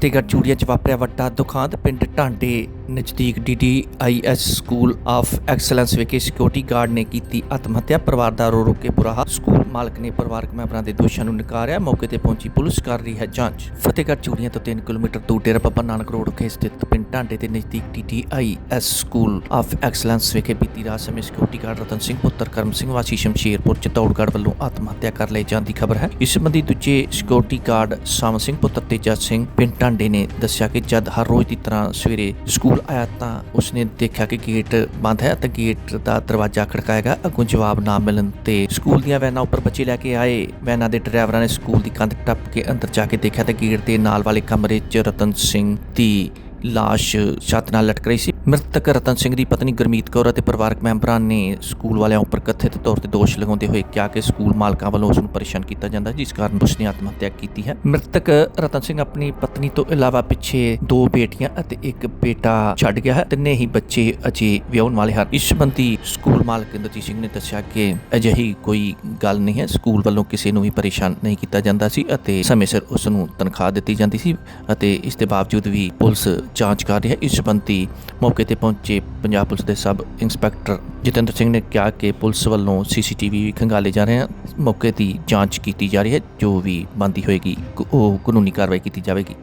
ਫਤਿਹਗੜ੍ਹ ਚੂੜੀਆਂ 'ਚ ਵਾਪਰਿਆ ਵੱਡਾ ਦੁਖਾਂਤ, ਪਿੰਡ ਢਾਂਡੇ ਨਜ਼ਦੀਕ ਡੀਡੀਆਈਐਸ ਸਕੂਲ ਆਫ ਐਕਸਲੈਂਸ ਵਿਖੇ ਸਿਕਿਉਰਿਟੀ ਗਾਰਡ ਨੇ ਕੀਤੀ ਆਤਮ ਹੱਤਿਆ ਪਰਿਵਾਰ ਦਾ ਰੋ ਰੋ ਕੇ ਬੁਰਾ ਹਾਲ। ਸਕੂਲ ਮਾਲਕ ਨੇ ਪਰਿਵਾਰਕ ਮੈਂਬਰਾਂ ਦੇ ਦੋਸ਼ਾਂ ਨੂੰ ਨਕਾਰਿਆ। ਮੌਕੇ ਤੇ ਪਹੁੰਚੀ ਪੁਲਿਸ ਕਰ ਰਹੀ ਹੈ ਜਾਂਚ। ਫਤਿਹਗੜ੍ਹ ਚੂੜੀਆ ਤੋਂ 3 ਕਿਲੋਮੀਟਰ ਦੂਰ ਡੇਰਾ ਬਾਬਾ ਨਾਨਕ ਰੋਡ ਵਿਖੇ ਸਥਿਤ ਪਿੰਡ ਢਾਂਡੇ ਦੇ ਨਜ਼ਦੀਕ ਡੀਡੀਆਈਐਸ ਸਕੂਲ ਆਫ ਐਕਸਲੈਂਸ ਵਿਖੇ ਬੀਤੀ ਰਾਤ ਸਮੇਂ ਸਿਕਿਉਰਿਟੀ ਗਾਰਡ ਰਤਨ ਸਿੰਘ, ਪੁੱਤਰ ਕਰਮ ਸਿੰਘ, ਵਾਸੀ ਸ਼ਮਸ਼ੀਰਪੁਰ, ਚਤੌੜਗੜ੍ਹ ਵੱਲੋਂ ਆਤਮ ਹੱਤਿਆ ਕਰ ਲਈ ਜਾਣ ਦੀ ਖਬਰ ਹੈ। ਇਸ ਸੰਬੰਧੀ ਦੂਜੇ ਸਿਕਿਉਰਿਟੀ ਗਾਰਡ ਸਾਮ ਸਿੰਘ, ਪੁੱਤਰ ਤੇਜਾ ਸਿੰਘ, ਪਿੰਡ ਢਾਂਡੇ ਨੇ ਦੱਸਿਆ ਕਿ ਜਦ ਹਰ ਰੋਜ਼ ਦੀ ਤਰ੍ਹਾਂ ਸਵੇਰੇ ਸਕੂਲ ਆਇਆ ਤਾਂ ਉਸਨੇ ਦੇਖਿਆ ਕਿ ਗੇਟ ਬੰਦ ਹੈ ਅਤੇ ਗੇਟ ਦਾ ਦਰਵਾਜ਼ਾ ਖੜਕਾਏਗਾ ਅੱਗੋਂ ਜਵਾਬ ਨਾ ਮਿਲਣ ਤੇ ਸਕੂਲ ਦੀਆਂ ਵੈਨਾਂ ਉੱਪਰ ਬੱਚੇ ਲੈ ਕੇ ਆਏ। ਵੈਨਾਂ ਦੇ ਡਰਾਈਵਰਾਂ ਨੇ ਸਕੂਲ ਦੀ ਕੰਧ ਟੱਪ ਕੇ ਅੰਦਰ ਜਾ ਕੇ ਦੇਖਿਆ ਤੇ ਗੇਟ ਦੇ ਨਾਲ ਵਾਲੇ ਕਮਰੇ 'ਚ ਰਤਨ ਸਿੰਘ ਦੀ ਲਾਸ਼ ਛੱਤ ਨਾਲ ਲਟਕ ਰਹੀ ਸੀ। ਮ੍ਰਿਤਕ ਰਤਨ ਸਿੰਘ ਦੀ ਪਤਨੀ ਗੁਰਮੀਤ ਕੌਰ ਅਤੇ ਪਰਿਵਾਰਕ ਮੈਂਬਰਾਂ ਨੇ ਸਕੂਲ ਵਾਲਿਆਂ ਉੱਪਰ ਕਥਿਤ ਤੌਰ ਤੇ ਦੋਸ਼ ਲਗਾਉਂਦੇ ਹੋਏ ਕਿਹਾ ਕਿ ਸਕੂਲ ਮਾਲਕਾਂ ਵੱਲੋਂ ਉਸ ਨੂੰ ਪਰੇਸ਼ਾਨ ਕੀਤਾ ਜਾਂਦਾ, ਜਿਸ ਕਾਰਨ ਉਸ ਨੇ ਆਤਮ ਹੱਤਿਆ ਕੀਤੀ ਹੈ। ਮ੍ਰਿਤਕ ਰਤਨ ਸਿੰਘ ਆਪਣੀ ਪਤਨੀ ਤੋਂ ਇਲਾਵਾ ਪਿੱਛੇ ਦੋ ਬੇਟੀਆਂ ਅਤੇ ਇੱਕ ਬੇਟਾ ਛੱਡ ਗਿਆ ਹੈ। ਤਿੰਨੇ ਹੀ ਬੱਚੇ ਅਜੇ ਵਿਆਹੁਣ ਵਾਲੇ ਹਨ। ਇਸ ਸੰਬੰਧੀ ਸਕੂਲ ਮਾਲਕ ਇੰਦਰਜੀਤ ਸਿੰਘ ਨੇ ਦੱਸਿਆ ਕਿ ਅਜਿਹੀ ਕੋਈ ਗੱਲ ਨਹੀਂ ਹੈ। ਸਕੂਲ ਵੱਲੋਂ ਕਿਸੇ ਨੂੰ ਵੀ ਪਰੇਸ਼ਾਨ ਨਹੀਂ ਕੀਤਾ ਜਾਂਦਾ ਸੀ ਅਤੇ ਸਮੇਂ ਸਿਰ ਉਸ ਨੂੰ ਤਨਖਾਹ ਦਿੱਤੀ ਜਾਂਦੀ ਸੀ ਅਤੇ ਇਸ ਦੇ ਬਾਵਜੂਦ ਵੀ ਪੁਲਿਸ ਜਾਂਚ ਕਰ ਰਹੀ। ਹੈ ਇਸ ਸੰਬੰਧੀ ਮੌਕੇ ਤੇ ਪਹੁੰਚੇ ਪੰਜਾਬ ਪੁਲਿਸ ਦੇ ਸਬ ਇੰਸਪੈਕਟਰ ਜਤਿੰਦਰ ਸਿੰਘ ਨੇ ਕਿਹਾ ਕਿ ਪੁਲਿਸ ਵੱਲੋਂ ਸੀਸੀਟੀਵੀ ਵੀ ਖੰਗਾਲੇ ਜਾ ਰਹੇ ਹਨ। ਮੌਕੇ ਦੀ ਜਾਂਚ ਕੀਤੀ ਜਾ ਰਹੀ ਹੈ। ਜੋ ਵੀ ਬੰਦੀ ਹੋਏਗੀ, ਉਹ ਕਾਨੂੰਨੀ ਕਾਰਵਾਈ ਕੀਤੀ ਜਾਵੇਗੀ।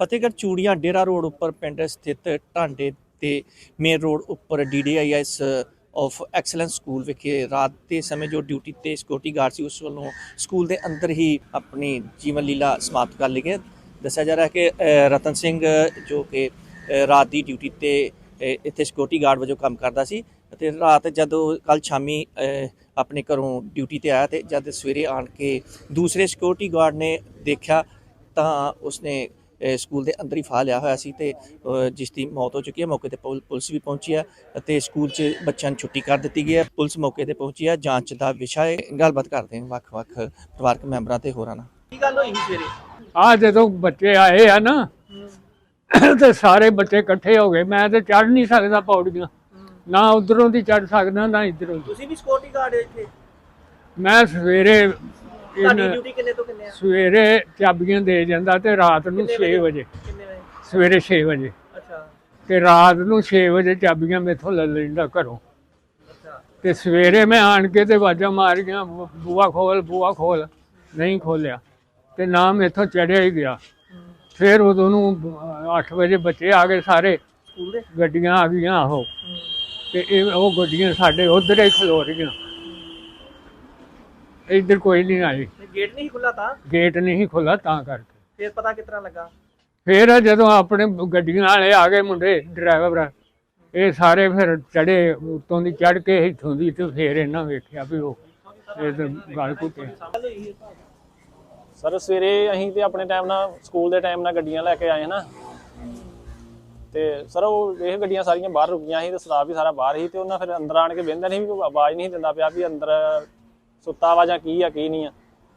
ਫਤਿਹਗੜ੍ਹ ਚੂੜੀਆਂ ਡੇਰਾ ਰੋਡ ਉੱਪਰ ਪਿੰਡ ਸਥਿਤ ਢਾਂਡੇ ਤੇ ਮੇਨ ਰੋਡ ਉੱਪਰ ਡੀਡੀਆਈਐਸ ਆਫ ਐਕਸਲੈਂਸ ਸਕੂਲ ਵਿਖੇ ਰਾਤ ਦੇ ਸਮੇਂ ਜੋ ਡਿਊਟੀ ਤੇ ਸਿਕਿਉਰਿਟੀ ਗਾਰਡ ਸੀ, ਉਸ ਵੱਲੋਂ ਸਕੂਲ ਦੇ ਅੰਦਰ ਹੀ ਆਪਣੀ ਜੀਵਨ ਲੀਲਾ ਸਮਾਪਤ ਕਰ ਲਈ ਗਈ। ਦੱਸਿਆ ਜਾ ਰਿਹਾ ਹੈ ਕਿ ਰਤਨ ਸਿੰਘ, ਜੋ ਕਿ ਰਾਤ ਦੀ ਡਿਊਟੀ ਤੇ ਇੱਥੇ ਸਿਕਿਉਰਿਟੀ ਗਾਰਡ ਵਜੋਂ ਕੰਮ ਕਰਦਾ ਸੀ ਅਤੇ ਰਾਤ ਜਦੋਂ ਕੱਲ ਸ਼ਾਮੀ ਆਪਣੇ ਘਰੋਂ ਡਿਊਟੀ ਤੇ ਆਇਆ ਤੇ ਜਦ ਸਵੇਰੇ ਆਣ ਕੇ ਦੂਸਰੇ ਸਿਕਿਉਰਿਟੀ ਗਾਰਡ ਨੇ ਦੇਖਿਆ ਤਾਂ ਉਸਨੇ ਸਕੂਲ ਦੇ ਅੰਦਰ ਹੀ ਫਾਹ ਲਿਆ ਹੋਇਆ ਸੀ ਤੇ ਜਿਸ ਦੀ ਮੌਤ ਹੋ ਚੁੱਕੀ ਹੈ ਮੌਕੇ ਤੇ ਪੁਲ- ਪੁਲਿਸ ਵੀ ਪਹੁੰਚੀ ਹੈ ਅਤੇ ਸਕੂਲ 'ਚ ਬੱਚਿਆਂ ਨੂੰ ਛੁੱਟੀ ਕਰ ਦਿੱਤੀ ਗਈ ਹੈ। ਪੁਲਿਸ ਮੌਕੇ ਤੇ ਪਹੁੰਚੀ ਹੈ ਜਾਂਚ ਦਾ ਵਿਸ਼ਾ ਹੈ। ਗੱਲਬਾਤ ਕਰਦੇ ਹਾਂ ਵੱਖ-ਵੱਖ ਪਰਿਵਾਰਕ ਮੈਂਬਰਾਂ ਤੇ ਹੋਰਾਂ ਨਾਲ। ਕੀ ਗੱਲ ਹੋਈ ਸਵੇਰੇ? ਆ ਜਦੋਂ ਬੱਚੇ ਆਏ ਆ ਨਾ ਤੇ ਸਾਰੇ ਬੱਚੇ ਇਕੱਠੇ ਹੋ ਗਏ। ਮੈਂ ਤੇ ਚੜ ਨਹੀਂ ਸਕਦਾ ਪੌੜੀਆਂ ਨਾ ਉਧਰੋਂ ਦੀ ਚੜ ਸਕਦਾ ਨਾ ਇਧਰੋਂ ਤੁਸੀਂ ਵੀ ਸਿਕਿਉਰਿਟੀ ਗਾਰਡ ਇੱਥੇ? ਮੈਂ ਸਵੇਰੇ ਤੁਹਾਡੀ ਇਨ- ਡਿਊਟੀ ਕਿੰਨੇ ਤੋਂ ਕਿੰਨੇ ਆ? ਸਵੇਰੇ ਚਾਬੀਆਂ ਦੇ ਜਾਂਦਾ ਤੇ ਰਾਤ ਨੂੰ 6 ਵਜੇ? ਕਿੰਨੇ ਵਜੇ? ਸਵੇਰੇ 6 ਵਜੇ। ਅੱਛਾ। ਤੇ ਰਾਤ ਨੂੰ 6 ਵਜੇ ਚਾਬੀਆਂ ਮੇਥੋਂ ਲੈ ਲੈਂਦਾ ਘਰੋਂ। ਤੇ ਸਵੇਰੇ ਮੈਂ ਆਣ ਕੇ ਤੇ ਆਵਾਜ਼ਾਂ ਮਾਰੀਆਂ ਬੂਆ ਖੋਲ ਬੂਆ ਖੋਲ। ਨਹੀਂ ਖੋਲਿਆ। ਤੇ ਨਾ ਮੇਥੋਂ ਚੜਿਆ ਹੀ ਗਿਆ। ਫਿਰ ਉਦੋਂ ਨੂੰ 8 ਵਜੇ ਬੱਚੇ ਆ ਗਏ ਸਾਰੇ। ਗੱਡੀਆਂ ਆ ਗਈਆਂ ਆਹੋ ਤੇ ਇਹ ਉਹ ਗੱਡੀਆਂ ਸਾਡੇ ਉਧਰ ਹੀ ਖਲੋ ਰਹੀਆਂ। ਇੱਧਰ ਕੋਈ ਨਹੀਂ ਆਈ। ਗੇਟ ਨਹੀਂ ਖੁੱਲਾ ਤਾਂ? ਗੇਟ ਨਹੀਂ ਖੁੱਲਾ ਤਾਂ ਕਰਕੇ। ਫਿਰ ਪਤਾ ਤਰ੍ਹਾਂ ਲੱਗਾ? ਫਿਰ ਜਦੋਂ ਆਪਣੇ ਗੱਡੀਆਂ ਵਾਲੇ ਆ ਗਏ ਮੁੰਡੇ ਡਰਾਈਵਰ ਇਹ ਸਾਰੇ ਫਿਰ ਚੜੇ ਉੱਤੋਂ ਦੀ ਚੜ ਕੇ ਇੱਥੋਂ ਦੀ ਤੇ ਫਿਰ ਇਹਨਾਂ ਵੇਖਿਆ ਵੀ ਉਹ ਇਹ ਗਲ ਹੋਈ ਸਰ ਸਵੇਰੇ ਅਸੀਂ ਤੇ ਆਪਣੇ ਟਾਈਮ ਨਾਲ ਸਕੂਲ ਦੇ ਟਾਈਮ ਨਾਲ ਗੱਡੀਆਂ ਲੈ ਕੇ ਆਏ ਨਾ ਤੇ ਸਰ ਉਹ ਇਹ ਗੱਡੀਆਂ ਸਾਰੀਆਂ ਬਾਹਰ ਰੁਕੀਆਂ ਸੀ ਤੇ ਸਟਾਫ ਵੀ ਸਾਰਾ ਬਾਹਰ ਸੀ ਤੇ ਉਹਨਾਂ ਫਿਰ ਅੰਦਰ ਆਣ ਕੇ ਬਹਿੰਦਾ ਨਹੀਂ ਵੀ ਕੋਈ ਆਵਾਜ਼ ਨਹੀਂ ਦਿੰਦਾ ਪਿਆ ਵੀ ਅੰਦਰ ਸੁੱਤਾ ਵਾ ਜਾਂ ਕੀ ਆ ਕੀ ਨਹੀਂ ਆ।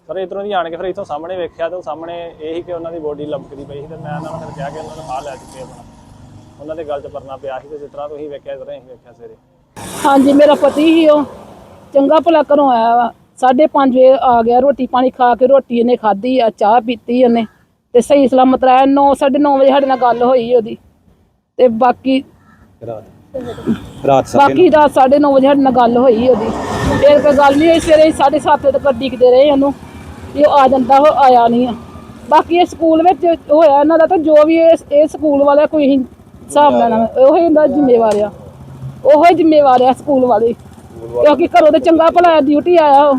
ਸਰ ਇਧਰੋਂ ਦੀ ਆਣ ਕੇ ਫਿਰ ਇੱਥੋਂ ਸਾਹਮਣੇ ਵੇਖਿਆ ਤੇ ਉਹ ਸਾਹਮਣੇ ਇਹ ਕਿ ਉਹਨਾਂ ਦੀ ਬੋਡੀ ਲੰਮਕਦੀ ਪਈ ਸੀ ਤੇ ਮੈਂ ਉਹਨਾਂ ਨੂੰ ਫਿਰ ਕਿਹਾ ਕਿ ਉਹਨਾਂ ਨੂੰ ਫਾਹ ਲੈ ਚੁੱਕੇ ਆਪਣਾ। ਉਹਨਾਂ ਦੇ ਗਲ 'ਚ ਪਰਨਾ ਪਿਆ ਸੀ ਤੇ ਜਿਸ ਤਰ੍ਹਾਂ ਤੁਸੀਂ ਵੇਖਿਆ ਇਸ ਤਰ੍ਹਾਂ ਹੀ ਵੇਖਿਆ ਸਵੇਰੇ। ਹਾਂਜੀ ਮੇਰਾ ਪਤੀ ਹੀ ਉਹ। ਚੰਗਾ ਭਲਾ ਘਰੋਂ ਆਇਆ ਵਾ। ਸਾਢੇ ਪੰਜ ਵਜੇ ਆ ਗਿਆ ਰੋਟੀ ਪਾਣੀ ਖਾ ਕੇ ਰੋਟੀ ਇਹਨੇ ਖਾਧੀ ਆ ਚਾਹ ਪੀਤੀ ਉਹਨੇ ਤੇ ਸਹੀ ਸਲਾਮਤ ਰਾਇਆ 9 9:30 ਵਜੇ ਸਾਡੇ ਨਾਲ ਗੱਲ ਹੋਈ ਉਹਦੀ। ਤੇ ਬਾਕੀ ਰਾਤ ਬਾਕੀ ਰਾਤ 9:30 ਵਜੇ ਸਾਡੇ ਨਾਲ ਗੱਲ ਹੋਈ ਉਹਦੀ। ਫਿਰ ਕੋਈ ਗੱਲ ਨਹੀਂ ਹੋਈ ਸਵੇਰੇ 7:30 ਵਜੇ ਤੱਕ ਡਿੱਗਦੇ ਰਹੇ ਉਹਨੂੰ ਉਹ ਆ ਜਾਂਦਾ ਉਹ ਆਇਆ ਨਹੀਂ ਆ। ਬਾਕੀ ਇਹ ਸਕੂਲ ਵਿੱਚ ਹੋਇਆ ਇਹਨਾਂ ਦਾ ਤਾਂ ਜੋ ਵੀ ਇਹ ਇਹ ਸਕੂਲ ਵਾਲਾ ਕੋਈ ਹੀ ਹਿਸਾਬ ਲੈਣਾ ਉਹ ਹੀ ਇਹਦਾ ਜ਼ਿੰਮੇਵਾਰ ਆ। ਉਹ ਹੀ ਜ਼ਿੰਮੇਵਾਰ ਆ ਸਕੂਲ ਵਾਲੇ। ਕਿਉਂਕਿ ਘਰੋਂ ਤੇ ਚੰਗਾ ਭਲਾ ਡਿਊਟੀ ਆਇਆ ਉਹ।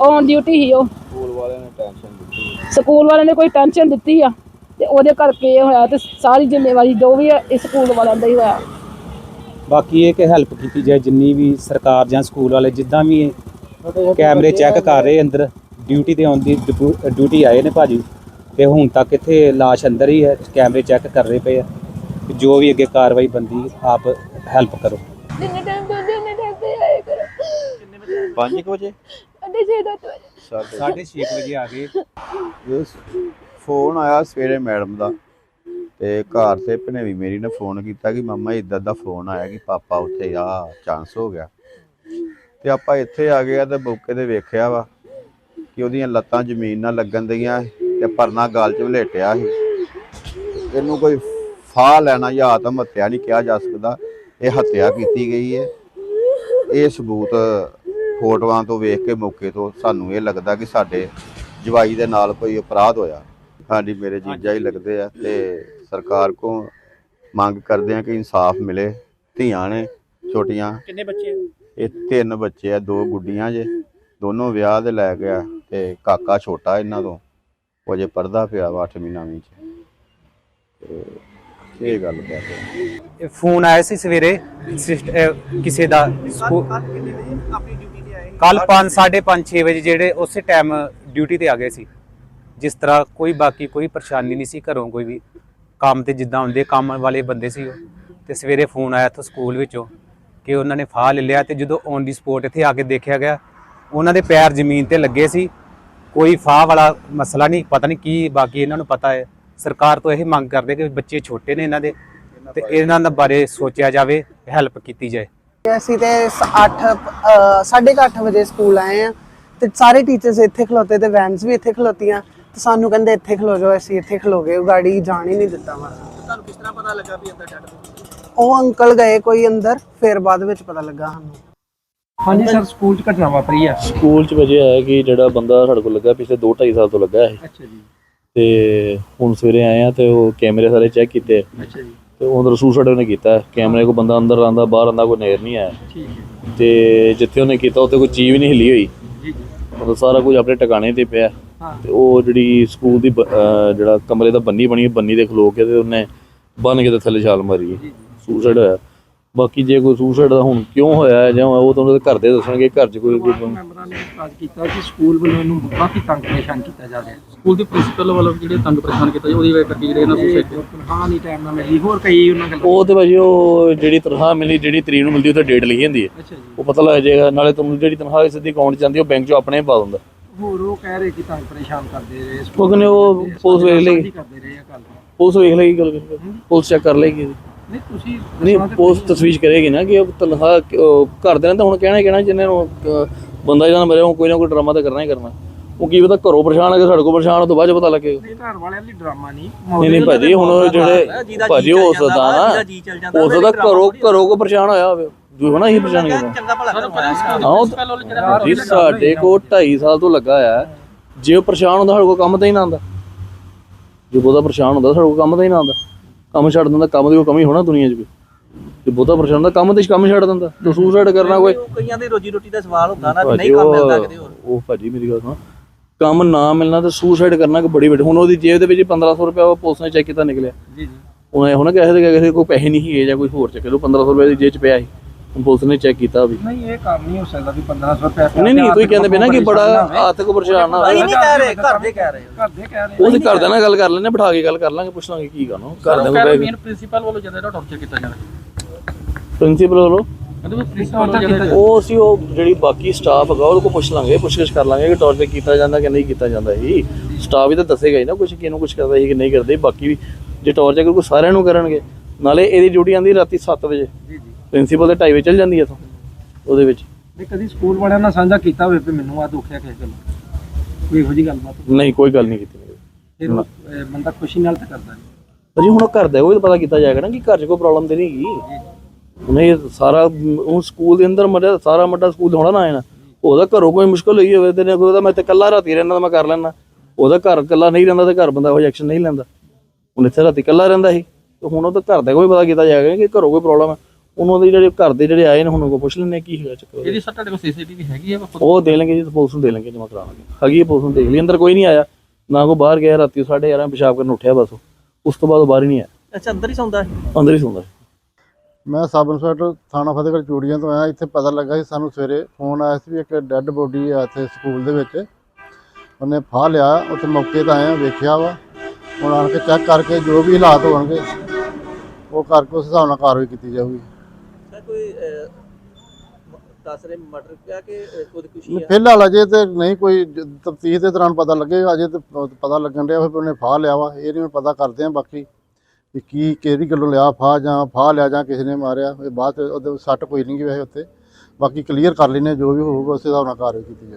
ਔਨ ਡਿਊਟੀ ਹੀ ਉਹ। ਸਕੂਲ ਵਾਲਿਆਂ ਨੇ ਟੈਨਸ਼ਨ ਦਿੱਤੀ। ਸਕੂਲ ਵਾਲਿਆਂ ਨੇ ਕੋਈ ਟੈਨਸ਼ਨ ਦਿੱਤੀ ਆ। ਤੇ ਉਹਦੇ ਕਰਕੇ ਇਹ ਹੋਇਆ ਤੇ ਸਾਰੀ ਜ਼ਿੰਮੇਵਾਰੀ ਜੋ ਵੀ ਆ ਇਹ ਸਕੂਲ ਵਾਲਿਆਂ ਦਾ ਹੀ ਹੋਇਆ। ਬਾਕੀ ਇਹ ਕਿ ਹੈਲਪ ਕੀਤੀ ਜਾਏ ਜਿੰਨੀ ਵੀ ਸਰਕਾਰ ਜਾਂ ਸਕੂਲ ਵਾਲੇ ਜਿੱਦਾਂ ਵੀ ਇਹ ਕੈਮਰੇ ਚੈੱਕ ਕਰ ਰਹੇ ਅੰਦਰ ਡਿਊਟੀ ਤੇ ਆਉਣ ਦੀ ਡਿਊਟੀ ਆਏ ਨੇ ਭਾਜੀ ਤੇ ਹੁਣ ਤੱਕ ਇੱਥੇ ਲਾਸ਼ ਅੰਦਰ ਹੀ ਹੈ ਕੈਮਰੇ ਚੈੱਕ ਕਰ ਰਹੇ ਪਏ ਆ ਜੋ ਵੀ ਅੱਗੇ ਕਾਰਵਾਈ ਬੰਦੀ ਆਪ ਹੈਲਪ ਕਰੋ। ਜਿੰਨੇ ਟਾਈਮ ਤੋਂ ਉਹਨੇ ਟਾਈਮ ਤੇ ਆਏ ਕਰੋ। 5 ਵਜੇ? ਸਾਢੇ ਛੇ ਦਾ ਸਾਢੇ 6 ਵਜੇ ਆ ਗਏ। ਫੋਨ ਆਇਆ ਸਵੇਰੇ ਮੈਡਮ ਦਾ। ਤੇ ਘਰ ਤੇ ਭਨੇਵੀ ਮੇਰੀ ਨੇ ਫੋਨ ਕੀਤਾ ਕਿ ਮਾਮਾ ਇਦਾਂ ਦਾ ਫੋਨ ਆਇਆ ਕਿ ਪਾਪਾ ਉੱਥੇ ਆ ਚਾਂਸ ਹੋ ਗਿਆ। ਤੇ ਆਪਾਂ ਇੱਥੇ ਆ ਗਏ ਆ ਤੇ ਮੌਕੇ ਤੇ ਵੇਖਿਆ ਵਾ ਕਿ ਉਹਦੀਆਂ ਲੱਤਾਂ ਜ਼ਮੀਨ ਨਾਲ ਲੱਗਣ ਦੀਆਂ ਤੇ ਪਰਨਾ ਗਾਲ 'ਚ ਵਲੇਟਿਆ ਸੀ। ਇਹਨੂੰ ਕੋਈ ਫਾਹ ਲੈਣਾ ਜਾਂ ਆਤਮ ਹੱਤਿਆ ਨਹੀਂ ਕਿਹਾ ਜਾ ਸਕਦਾ। ਇਹ ਹੱਤਿਆ ਕੀਤੀ ਗਈ ਹੈ। ਇਹ ਸਬੂਤ ਫੋਟੋਆਂ ਤੋਂ ਵੇਖ ਕੇ ਮੌਕੇ ਤੋਂ ਸਾਨੂੰ ਇਹ ਲੱਗਦਾ ਕਿ ਸਾਡੇ ਜਵਾਈ ਦੇ ਨਾਲ ਕੋਈ ਅਪਰਾਧ ਹੋਇਆ। ਹਾਂਜੀ ਮੇਰੇ ਜੀਜਾ ਹੀ ਲੱਗਦੇ ਆ ਤੇ ਸਰਕਾਰ ਕੋ ਮੰਗ ਕਰਦੇ ਆ ਕਿ ਇਨਸਾਫ ਮਿਲੇ ਧੀਆਂ ਨੇ ਛੋਟੀਆਂ। ਕਿੰਨੇ ਬੱਚੇ ਇਹ ਤਿੰਨ ਬੱਚੇ ਆ ਦੋ ਗੁੱਡੀਆਂ ਜੇ ਦੋਨੋਂ ਵਿਆਹ ਦੇ ਲੈ ਗਿਆ ਤੇ ਕਾਕਾ ਛੋਟਾ ਇਹਨਾਂ ਤੋਂ। ਉਹ ਜੇ ਪਰਦਾ ਪਿਆ ਵਾ 8ਵੀਂ ਨਵੀਂ ਚ। ਤੇ ਇਹ ਗੱਲ ਕਰਦੇ ਇਹ ਫੋਨ ਆਇਆ ਸੀ ਸਵੇਰੇ ਕਿਸੇ ਦਾ ਕੱਲ ਕਿੰਨੇ ਵਜੇ ਆਪਣੀ ਡਿਊਟੀ ਤੇ ਆਏ? ਕੱਲ 5 5:30 6 ਵਜੇ ਜਿਹੜੇ ਉਸੇ ਟਾਈਮ ਡਿਊਟੀ ਤੇ ਆ ਗਏ ਸੀ। ਜਿਸ ਤਰ੍ਹਾਂ ਕੋਈ ਬਾਕੀ ਕੋਈ ਪਰੇਸ਼ਾਨੀ ਨਹੀਂ ਸੀ ਘਰੋਂ ਕੋਈ ਵੀ ਕੰਮ ਤੇ ਜਿੱਦਾਂ ਹੁੰਦੇ, ਕੰਮ ਵਾਲੇ ਬੰਦੇ ਸੀ ਉਹ। ਤੇ ਸਵੇਰੇ ਫੋਨ ਆਇਆ ਤੋਂ ਸਕੂਲ ਵਿੱਚੋਂ ਕਿ ਉਹਨਾਂ ਨੇ ਫਾਹ ਲੈ ਲਿਆ ਤੇ ਜਦੋਂ ਔਨ ਦੀ ਸਪੋਰਟ ਇੱਥੇ ਆ ਕੇ ਦੇਖਿਆ ਗਿਆ, ਉਹਨਾਂ ਦੇ ਪੈਰ ਜ਼ਮੀਨ ਤੇ ਲੱਗੇ ਸੀ। ਕੋਈ ਫਾਹ ਵਾਲਾ ਮਸਲਾ ਨਹੀਂ, ਪਤਾ ਨਹੀਂ ਕੀ ਬਾਕੀ ਇਹਨਾਂ ਨੂੰ ਪਤਾ ਹੈ। ਸਰਕਾਰ ਤੋਂ ਇਹ ਮੰਗ ਕਰਦੇ ਕਿ ਬੱਚੇ ਛੋਟੇ ਨੇ ਇਹਨਾਂ ਦੇ ਤੇ ਇਹਨਾਂ ਦਾ ਬਾਰੇ ਸੋਚਿਆ ਜਾਵੇ ਹੈਲਪ ਕੀਤੀ ਜਾਏ। ਅਸੀਂ ਤੇ 8 ਸਾਢੇ ਕੁ ਅੱਠ ਵਜੇ ਸਕੂਲ ਆਏ ਆ ਤੇ ਸਾਰੇ ਟੀਚਰਸ ਇੱਥੇ ਖਲੋਤੇ ਤੇ ਵੈਨਸ ਵੀ ਇੱਥੇ ਖਲੋਤੀਆਂ। ਤੇ ਸਾਨੂੰ ਕਹਿੰਦੇ ਇੱਥੇ ਖਲੋ ਜਾਓ ਅਸੀਂ ਇੱਥੇ ਖਲੋ ਗਏ ਉਹ ਗਾੜੀ ਜਾਣ ਹੀ ਨਹੀਂ ਦਿੱਤਾ ਵਾ ਤੁਹਾਨੂੰ ਕਿਸ ਤਰ੍ਹਾਂ ਪਤਾ ਲੱਗਾ ਵੀ ਅੰਦਰ ਡੱਡ ਉਹ ਅੰਕਲ ਗਏ ਕੋਈ ਅੰਦਰ ਫਿਰ ਬਾਅਦ ਵਿੱਚ ਪਤਾ ਲੱਗਾ ਸਾਨੂੰ। ਹਾਂਜੀ ਸਰ ਸਕੂਲ 'ਚ ਘਟਨਾ ਵਾਪਰੀ ਆ? ਸਕੂਲ ਚ ਵਜੇ ਆਇਆ ਕਿ ਜਿਹੜਾ ਬੰਦਾ ਸਾਡੇ ਕੋਲ ਲੱਗਾ ਪਿਛਲੇ 2 2.5 ਸਾਲ ਤੋਂ ਲੱਗਾ ਹੈ ਅੱਛਾ ਜੀ। ਤੇ ਹੁਣ ਸਵੇਰੇ ਆਏ ਆ ਤੇ ਉਹ ਕੈਮਰੇ ਸਾਰੇ ਚੈੱਕ ਕੀਤੇ। ਅੱਛਾ ਜੀ। ਤੇ ਉਧਰ ਸੂਸਾਈਡ ਉਹਨੇ ਕੀਤਾ। ਕੈਮਰੇ ਕੋ ਬੰਦਾ ਅੰਦਰ ਆਂਦਾ ਬਾਹਰ ਆਂਦਾ ਕੋਈ ਨਜ਼ਰ ਨਹੀਂ ਆਇਆ। ਠੀਕ ਹੈ। ਤੇ ਜਿੱਥੇ ਉਹਨੇ ਕੀਤਾ ਉੱਥੇ ਕੋਈ ਚੀਜ਼ ਵੀ ਨਹੀਂ ਹਿੱਲੀ ਹੋਈ। ਜੀ ਜੀ। ਮਤਲਬ ਸਾਰਾ ਕੁਝ ਆਪਣੇ ਟਿਕਾਣੇ ਤੇ ਪਿਆ। ਤੇ ਉਹ ਜਿਹੜੀ ਸਕੂਲ ਦੀ ਬ- ਅਹ ਜਿਹੜਾ ਕਮਰੇ ਦਾ ਬੰਨੀ ਬਣੀ ਬੰਨੀ ਦੇ ਖਲੋ ਕੇ ਤੇ ਉਹਨੇ ਬੰਨ ਕੇ ਤੇ ਥੱਲੇ ਛਾਲ ਮਾਰੀ। ਹੈ ਸੂਸਾਈਡ ਹੋਇਆ। ਬਾਕੀ ਜੇ ਕੋਈ ਸੂਸਾਈਡ ਦਾ ਹੁਣ ਕਿਉਂ ਹੋਇਆ ਹੈ ਜਾਂ ਉਹ ਤਾਂ ਘਰ ਦੇ ਦੱਸਣਗੇ ਘਰ 'ਚ ਕੋਈ ਕੋਈ ਮੈਂਬਰਾਂ ਨੇ ਇਤਰਾਜ਼ ਕੀਤਾ ਕਿ ਸਕੂਲ ਵੱਲੋਂ ਇਹਨੂੰ ਕਾਫੀ ਤੰਗ ਪਰੇਸ਼ਾਨ ਕੀਤਾ ਜਾ ਰਿਹਾ। ਸਕੂਲ ਦੇ ਪ੍ਰਿੰਸੀਪਲ ਵੱਲੋਂ ਜਿਹੜੇ ਤੰਗ ਪਰੇਸ਼ਾਨ ਕੀਤਾ ਉਹਦੀ ਵਜ੍ਹਾ ਕਰਕੇ ਜਿਹੜੇ ਇਹਨਾਂ ਸੁਸਾਇਟੀ ਤਨਖਾਹ ਨਹੀਂ ਟਾਈਮ ਨਾਲ ਮਿਲੀ ਹੋਰ ਕਈ ਉਹਨਾਂ ਗੱਲਾਂ। ਉਹ ਤੇ ਭਾਜੀ ਉਹ ਜਿਹੜੀ ਤਨਖਾਹ ਮਿਲੀ ਜਿਹੜੀ ਤਰੀਕ ਨੂੰ ਮਿਲਦੀ ਉਹ ਤੇ ਡੇਟ ਲਿਖੀ ਹੁੰਦੀ ਹੈ। ਅੱਛਾ ਜੀ। ਉਹ ਪਤਾ ਲੱਗ ਜਾਏਗਾ ਨਾਲੇ ਤੁਹਾਨੂੰ ਜਿਹੜੀ ਤਨਖਾਹ ਸਿੱਧੀ ਅਕਾਊਂਟ 'ਚ ਜਾਂਦੀ ਉਹ ਬੈਂਕ 'ਚੋਂ ਆਪਣੇ ਪਾ ਦਿੰਦਾ। ਹੋਰ ਉਹ ਕਹਿ ਰਹੇ ਕਿ ਤੰਗ ਪਰੇਸ਼ਾਨ ਕਰਦੇ ਰਹੇ ਉਹ ਕਹਿੰਦੇ ਉਹ ਪੁਲਿਸ ਵੇਖ ਲਏਗੀ। ਸਾਂਝੀ ਕਰਦੇ ਰਹੇ ਆ ਗੱਲ ਪੁਲਿਸ ਵੇਖ ਲੇਗੀ ਗੱਲ ਪੁਲਿਸ ਚੈੱਕ ਕਰ ਲੇਗੀ ਨਹੀਂ ਤੁਸੀਂ ਨਹੀਂ ਦੱਸਣਾ ਤੇ ਪੁਲਿਸ ਤਸਵੀਸ਼ ਕਰੇਗੀ ਨਾ ਕਿ ਉਹ ਤਨਖਾਹ ਕਿ- ਉਹ ਘਰ ਦੇ ਨੇ ਤਾਂ ਹੁਣ ਕਹਿਣਾ ਹੀ ਕਹਿਣਾ ਜਿੰਨੇ ਨੂੰ ਅਹ, ਬੰਦਾ ਮਰਿਆ ਉਹ ਕੋਈ ਨਾ ਕੋਈ ਡਰਾਮਾ ਤਾਂ ਕਰਨਾ ਹੀ ਕਰਨਾ। ਉਹ ਕੀ ਪਤਾ ਘਰੋਂ ਪਰੇਸ਼ਾਨ ਹੈ ਕਿ ਸਾਡੇ ਕੋਲ ਪਰੇਸ਼ਾਨ ਹੋ ਤੋਂ ਬਾਅਦ ਪਤਾ ਨਹੀਂ ਘਰ ਵਾਲਿਆਂ ਲਈ ਡਰਾਮਾ ਨਹੀਂ। ਨਹੀਂ ਨਹੀਂ ਭਾਜੀ ਹੁਣ ਉਹ ਜਿਹੜੇ ਭਾਜੀ ਹੋ ਸਕਦਾ ਨਾ ਜੀ ਚੱਲ ਜਾਂਦਾ ਹੋ ਸਕਦਾ ਘਰੋਂ ਘਰੋਂ ਕੋ ਪਰੇਸ਼ਾਨ ਹੋਇਆ ਹੋਵੇ। ਜੋ ਹੋਣਾ ਹੀ ਚੰਗਾ ਭਲਾ ਕਰਵਾਇਆ। ਹਾਂ ਜੀ ਸਾਡੇ ਕੋ 2.5 ਸਾਲ ਤੋਂ ਲੱਗਾ ਆ ਜੇ ਉਹ ਪਰੇਸ਼ਾਨ ਹੁੰਦਾ ਸਾਡੇ ਕੋਲ ਕੰਮ ਤਾਂ ਹੀ ਨਾ ਆਉਂਦਾ। ਜੇ ਬਹੁਤਾ ਪਰੇਸ਼ਾਨ ਹੁੰਦਾ ਸਾਡੇ ਕੋਲ ਕੰਮ ਤਾਂ ਹੀ ਨਾ ਆਉਂਦਾ। ਕੰਮ ਛੱਡ ਦਿੰਦਾ ਕੰਮ ਦੀ ਕੋਈ ਕਮੀ ਹੋਣਾ ਦੁਨੀਆ 'ਚ ਕੋਈ ਜੇ ਬਹੁਤਾ ਪਰੇਸ਼ਾਨ ਹੁੰਦਾ ਕੰਮ ਤੇ ਕੰਮ ਛੱਡ ਦਿੰਦਾ। ਤੇ ਸੁਸਾਈਡ ਕਰਨਾ ਕੋਈ। ਕਈਆਂ ਦੀ ਰੋਜੀ ਰੋਟੀ ਦਾ ਸਵਾਲ ਹੁੰਦਾ ਨਾ ਨਹੀਂ ਕੰਮ ਮਿਲਦਾ ਕਿਤੇ ਹੋਰ। ਉਹ ਭਾਜੀ ਮੇਰੀ ਗੱਲ ਸੁਣ। ਕੰਮ ਨਾ ਮਿਲਣਾ ਤੇ ਸੁਸਾਈਡ ਕਰਨਾ ਕਿ ਬੜੀ ਵੱਡੀ ਹੁਣ ਉਹਦੀ ਜੇਬ ਦੇ ਵਿੱਚ 1500 ਰੁਪਏ ਉਹ ਪੁਲਿਸ ਨੇ ਚੈੱਕ ਕੀਤਾ ਨਿਕਲਿਆ। ਜੀ ਜੀ। ਇਹ ਹੋਣਾ ਕਿਸੇ ਦੇ ਕਿਸੇ ਕੋਈ ਪੈਸੇ ਨਹੀਂ ਸੀਗੇ ਜਾਂ ਕੋਈ ਹੋਰ ਚੱਕੇ ਲੋ 1500 ਰੁਪਏ ਦੀ ਜੇਬ 'ਚ ਪਿਆ ਸੀ। ਹੁਣ ਪੁਲਿਸ ਨੇ ਚੈੱਕ ਕੀਤਾ ਵੀ। ਨਹੀਂ ਇਹ ਕੰਮ ਨਹੀਂ ਹੋ ਸਕਦਾ ਵੀ 1500 ਰੁਪਏ ਨਹੀਂ ਨਹੀਂ ਤੁਸੀਂ ਕਹਿੰਦੇ ਪਏ ਨਾ ਕਿ ਬੜਾ ਹੱਥ ਕੋ ਪਰੇਸ਼ਾਨ ਨਾ ਹੋਵੇ ਨਹੀਂ ਕਹਿ ਰਹੇ ਘਰ ਦੇ ਕਹਿ ਰਹੇ ਹੋ। ਘਰ ਦੇ ਕਹਿ ਰਹੇ ਉਹ ਤੇ ਘਰਦਿਆਂ ਨਾਲ ਗੱਲ ਕਰ ਲੈਣੇ ਬਿਠਾ ਕੇ ਗੱਲ ਕਰ ਲਾਂਗੇ ਪੁੱਛ ਲਾਂਗੇ ਕੀ ਕਰਨਾ ਘਰਦਿਆਂ ਨੂੰ ਕਹੇ ਪ੍ਰਿੰਸੀਪਲ ਵੱਲੋਂ ਜਿਹੜਾ ਟੌਰਚਰ ਕੀਤਾ ਜਾਂਦਾ ਪ੍ਰਿੰਸੀਪਲ ਵੱਲੋਂ? ਕਹਿੰਦੇ ਵੀ ਪ੍ਰਿੰਸੀਪਲ ਵੱਲੋਂ ਉਹ ਅਸੀਂ ਉਹ ਜਿਹੜੀ ਬਾਕੀ ਸਟਾਫ ਹੈਗਾ ਉਹਦੇ ਕੋਲ ਪੁੱਛ ਲਾਂਗੇ ਪੁੱਛਗਿੱਛ ਕਰ ਲਾਂਗੇ ਕਿ ਟੌਰਚਰ ਕੀਤਾ ਜਾਂਦਾ ਕਿ ਨਹੀਂ ਕੀਤਾ ਜਾਂਦਾ ਸੀ ਸਟਾਫ ਵੀ ਤਾਂ ਦੱਸੇਗਾ ਹੀ ਨਾ ਕੁਝ ਕਿਹਨੂੰ ਕੁਝ ਕਰਦਾ ਸੀ ਕਿ ਨਹੀਂ ਕਰਦੇ ਬਾਕੀ ਵੀ ਜੇ ਟੌਰਚਰ ਕੋਈ ਸਾਰਿਆਂ ਨੂੰ ਕਰਨਗੇ। ਨਾਲੇ ਇਹਦੀ ਡਿਊਟੀ ਆਂਦੀ ਰਾਤੀ 7 ਵਜੇ। ਜੀ ਜੀ। ਪ੍ਰਿੰਸੀਪਲ ਦੇ 2:30 ਵਜੇ ਚੱਲ ਜਾਂਦੀ ਹੈ ਇੱਥੋਂ ਉਹਦੇ ਵਿੱਚ। ਵੀ ਕਦੀ ਸਕੂਲ ਵਾਲਿਆਂ ਨਾਲ ਸਾਂਝਾ ਕੀਤਾ ਹੋਵੇ ਵੀ ਮੈਨੂੰ ਆ ਦੁੱਖਿਆ ਕਿਸੇ ਗੱਲ ਕੋਈ ਇਹੋ ਜੀ ਗੱਲਬਾਤ ਨਹੀਂ ਕੋਈ ਗੱਲ ਨਹੀਂ ਕੀਤੀ। ਫਿਰ ਉਹ, ਅਹ, ਬੰਦਾ ਖੁਸ਼ੀ ਨਾਲ ਤਾਂ ਕਰਦਾ ਨਹੀਂ। ਭਾਜੀ ਹੁਣ ਉਹ ਘਰ ਦਾ ਉਹ ਵੀ ਤਾਂ ਪਤਾ ਕੀਤਾ ਜਾਏਗਾ ਨਾ ਕਿ ਘਰ 'ਚ ਕੋਈ ਪ੍ਰੋਬਲਮ ਤੇ ਨਹੀਂ ਹੈਗੀ। ਇਹ ਸਾਰਾ ਉਹ ਸਕੂਲ ਦੇ ਅੰਦਰ ਮਰਿਆ ਸਾਰਾ ਮੱਡਾ ਸਕੂਲ ਹੋਣਾ ਨਾ ਆਇਆ ਉਹਦਾ ਘਰੋਂ ਕੋਈ ਮੁਸ਼ਕਲ ਹੋਈ ਹੋਵੇ ਤੇ ਨੇ ਕੋਈ ਉਹਦਾ ਮੈਂ ਤੇ ਇਕੱਲਾ ਰਾਤੀ ਰਹਿਣਾ ਤਾਂ ਮੈਂ ਕਰ ਲੈਣਾ ਉਹਦਾ ਘਰ ਇਕੱਲਾ ਨਹੀਂ ਰਹਿੰਦਾ ਤੇ ਘਰ ਬੰਦਾ ਉਹ ਐਕਸ਼ਨ ਨਹੀਂ ਲੈਂਦਾ। ਹੁਣ ਇੱਥੇ ਰਾਤੀ ਇਕੱਲਾ ਰਹਿੰਦਾ ਸੀ। ਤੇ ਹੁਣ ਉਹ ਤਾਂ ਘਰ ਦਾ ਕੋਈ ਪਤਾ ਕੀਤਾ ਜਾਏਗਾ ਕਿ ਘਰੋਂ ਕੋਈ ਪ੍ਰੋਬਲਮ ਹੈ। ਉਹਨਾਂ ਦੇ ਜਿਹੜੇ ਘਰ ਦੇ ਜਿਹੜੇ ਆਏ ਨੇ ਹੁਣ ਉਹ ਪੁੱਛ ਲੈਣੇ ਕੀ ਹੈਗਾ ਚੱਕਰ ਉਹਦਾ। ਇਹਦੀ ਸਰ ਤੁਹਾਡੇ ਕੋਲ ਸੀਸੀਟੀਵੀ ਹੈਗੀ ਆ ਉਹ ਦੇ ਲੈਣਗੇ ਜੀ ਪੁਲਿਸ ਨੂੰ ਦੇ ਲੈਣਗੇ ਜਮਾ ਕਰਾਵਾਂਗੇ ਹੈਗੀ ਹੈ ਪੁਲਿਸ ਨੂੰ ਦੇਖ ਲਈ। ਅੰਦਰ ਕੋਈ ਨਹੀਂ ਆਇਆ। ਨਾ ਕੋਈ ਬਾਹਰ ਗਿਆ ਰਾਤੀ 11:30 ਪਿਸ਼ਾਬ ਕਰਨ ਉੱਠਿਆ ਬਸ ਉਹ। ਉਸ ਤੋਂ ਬਾਅਦ ਉਹ ਬਾਹਰ ਹੀ ਨਹੀਂ ਆਇਆ। ਅੱਛਾ ਅੰਦਰ ਹੀ ਸੌਂਦਾ ਸੀ? ਅੰਦਰ ਹੀ ਸੌਂਦਾ ਸੀ। ਮੈਂ ਸਬ ਇੰਸਪੈਕਟਰ ਥਾਣਾ ਫਤਿਹਗੜ੍ਹ ਚੂੜੀਆਂ ਤੋਂ ਆਇਆ। ਇੱਥੇ ਪਤਾ ਲੱਗਾ ਸੀ ਸਾਨੂੰ ਸਵੇਰੇ ਫੋਨ ਆਇਆ ਸੀ ਵੀ ਇੱਕ ਡੈੱਡ ਬੋਡੀ ਆ ਇੱਥੇ ਸਕੂਲ ਦੇ ਵਿੱਚ। ਉਹਨੇ ਫਾਹ ਲਿਆ ਉੱਥੇ ਮੌਕੇ ਤੇ ਆਏ ਆ ਵੇਖਿਆ ਵਾ। ਹੁਣ ਆਣ ਕੇ ਚੈੱਕ ਕਰਕੇ ਜੋ ਵੀ ਹਾਲਾਤ ਹੋਣਗੇ ਉਹ ਕਰਕੇ ਉਸ ਹਿਸਾਬ ਨਾਲ ਕਾਰਵਾਈ ਕੀਤੀ ਜਾਊਗੀ। ਕੋਈ ਅਹ, ਦੱਸ ਰਹੇ ਮਰਡਰ ਕਿਹਾ ਕਿ ਅਹ, ਖੁਦਕੁਸ਼ੀ ਹੈ ਫਿਲਹਾਲ ਅਜੇ ਤੇ ਨਹੀਂ ਕੋਈ ਤਫਤੀਸ਼ ਦੇ ਦੌਰਾਨ ਪਤਾ ਲੱਗੇਗਾ ਅਜੇ ਤੇ ਪਤਾ ਲੱਗਣ ਡਿਆ ਵੀ ਉਹਨੇ ਫਾਹ ਲਿਆ ਵਾ ਇਹ ਨਹੀਂ ਪਤਾ ਕਰਦੇ ਆ ਬਾਕੀ ਵੀ ਕੀ ਕਿਹੜੀ ਗੱਲੋਂ ਲਿਆ ਫਾਹ ਜਾਂ ਫਾਹ ਲਿਆ ਜਾਂ ਕਿਸੇ ਨੇ ਮਾਰਿਆ ਇਹ ਬਾਅਦ ਉਹਦੇ ਸੱਟ ਕੋਈ ਨਹੀਂ ਵੈਸੇ ਉੱਤੇ ਬਾਕੀ ਕਲੀਅਰ ਕਰ ਲੈਨੇ ਜੋ ਵੀ ਹੋਊਗਾ ਉਸੇ ਹਿਸਾਬ ਨਾਲ ਕਾਰਵਾਈ ਕੀਤੀ ਜਾਊਗੀ।